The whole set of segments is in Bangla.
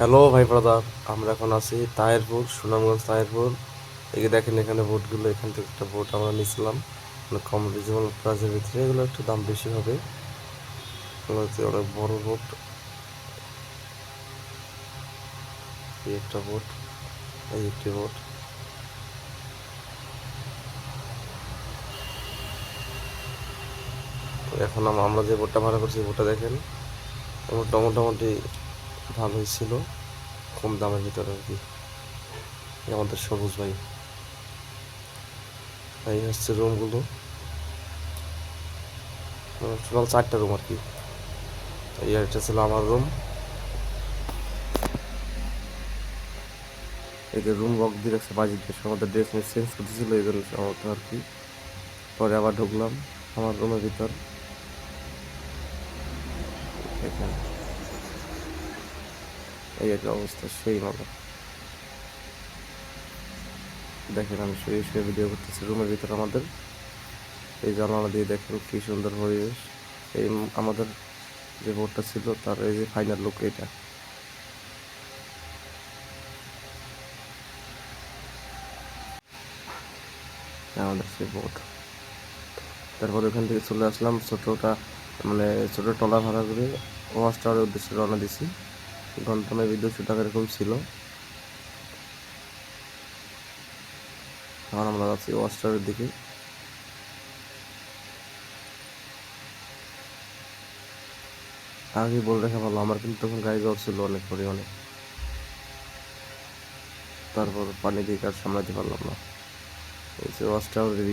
হ্যালো ভাই ব্রাদার, আমরা এখন আছি তাহেরপুর, সুনামগঞ্জ, তাহেরপুর। এই দেখেন এখানে বোটগুলো, এখান থেকে একটা বোট আমরা নিয়েছিলাম অনেক কম রিজনেবল প্রাইসের ভিতরে। এগুলো একটু দাম বেশি হবে। অনেক বড় বোট। এই একটা বোট, এই একটি বোট। এখন আমরা যে বোটটা ভাড়া করছি বোটটা দেখেন। মোটামুটি ভালোই ছিল কম দামের ভিতরে আর কি। আমাদের সবুজ ভাই। এই হচ্ছে রুমগুলো টোটাল চারটা রুম আর কি। এই একটা ছিল আমার রুম এদের রুম লক দিয়ে রাখছে বাজি দিয়ে আমাদের ড্রেস মিস চেঞ্জ করতেছিল, এই জন্য সম্ভবত আর কি। পরে আবার ঢুকলাম আমার রুমের ভিতর। এখানে। এই একটা অবস্থা, সেই মতো দেখেন, আমি শুয়ে শুয়ে ভিডিও করতেছি রুমের ভিতরে আমাদের। এই জানালা দিয়ে দেখেন কি সুন্দর পরিবেশ। এই আমাদের যে বোর্ডটা ছিল, তার এই যে ফাইনাল লুক এটা। আমাদের সেই বোর্ড। তারপর ওখান থেকে চলে আসলাম ছোটোটা মানে ছোটো টলা ভাড়া করে ওয়াশ টাওয়ারের উদ্দেশ্যে রওনা দিছি। গন্তমে দুশো টাকা এরকম ছিল। এখন আমরা যাচ্ছি ওয়াশ টাওয়ারের দিকে। আগে বলে রাখা ভালো, আমার কিন্তু তখন গাড়ি জ্বর ছিল অনেক পরিমাণে। তারপর পানি দিয়ে কাজ সামলাতে পারলাম না। এই যে ওয়াশ টাওয়ারের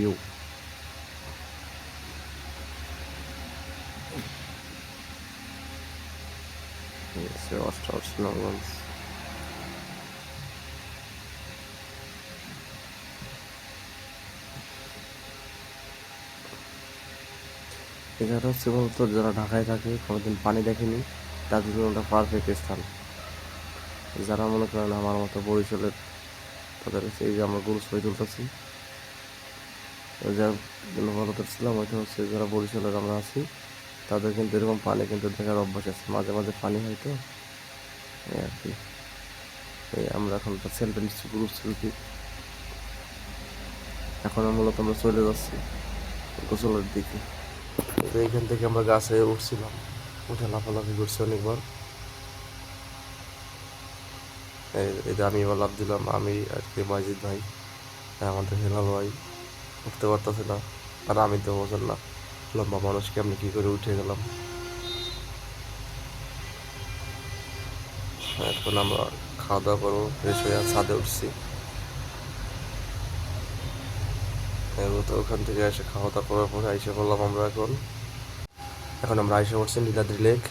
এই যে ওয়াশ টাওয়ার সুনামগঞ্জ এখানে হচ্ছে বলতো যারা ঢাকায় থাকে, কোনোদিন পানি দেখেনি, তাদের জন্য ওটা পারফেক্ট স্থান। যারা মনে করেন আমার মতো বরিশালের, তাদের হচ্ছে এই যে আমরা গরু ছবি তুলতেছি ওই যা ভারতে ছিলাম ওইটা হচ্ছে যারা বরিশালের আমরা আছি তাদের কিন্তু এরকম পানি কিন্তু দেখার অভ্যাস আছে। মাঝে মাঝে পানি হয় তো। এই আর কি। এই আমরা এখন তো সেলফি নিচ্ছি গ্রুপ সেলফি এখন মূলত আমরা চলে যাচ্ছি গোসলের দিকে। তো এইখান থেকে আমরা গাছে উঠছিলাম। উঠে লাফালাফি করছি অনেকবার। যে আমি এবার লাভ দিলাম। আমি আর কি মাজিদ ভাই আমাদের হেলাল ভাই উঠতে পারতেছে না। আর আমি তো বোঝেন না। লম্বা মানুষকে আমি কি করে উঠে গেলাম এখন আমরা খাওয়া দাওয়া করব, ফ্রেশ হয়ে ছাদে উঠছি। এবার তো ওখান থেকে এসে খাওয়া দাওয়া করার পরে আইসে বললাম আমরা এখন। এখন আমরা আইসে পড়ছি নীলাদ্রি লেক।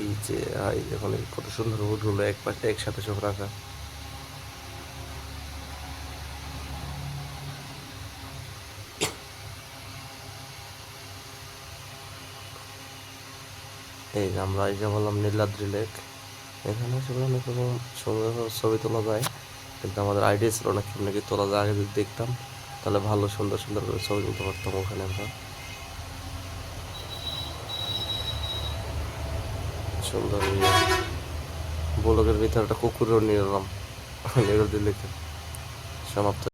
এই যে এখন কত সুন্দর উঠগুলো এক পাশে একসাথে সব রাখা। এই যে আমরা এই যে বললাম নীলাদ্রি লেক, এখানে আসলে অনেক রকম ছবি তোলা যায়, কিন্তু আমাদের আইডিয়া ছিল না কেমন কি তোলা যায়, আগে যদি দেখতাম, তাহলে ভালো সুন্দর সুন্দর করে ছবি তুলতে পারতাম ওখানে আমরা। সুন্দর ব্লগের ভিতরে একটা কুকুরও নিয়ে এলাম লেকে সমাপ্ত।